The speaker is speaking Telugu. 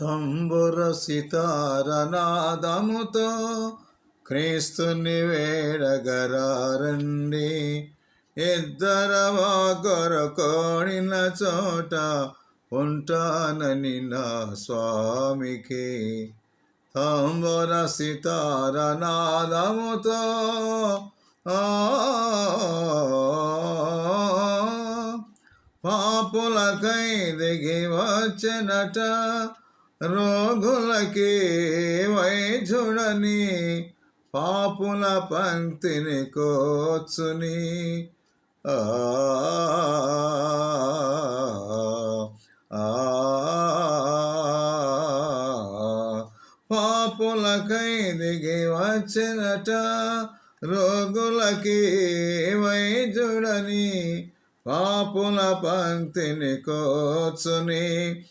తంబుర సితారనాదముతో క్రీస్తుని వేడగరారండి ఇద్దరవా కొరకోడిన చోట ఉంటానని నా స్వామికి. తంబుర సితారనాదముతో పాపులకై దిగి వచ్చినట రోగులకి వైద్యుడని పాపుల పంక్తిని కోచుని. ఆ ఆ, పాపులకై దిగి వచ్చినట రోగులకి వైద్యుడని పాపుల పంక్తిని కోచుని.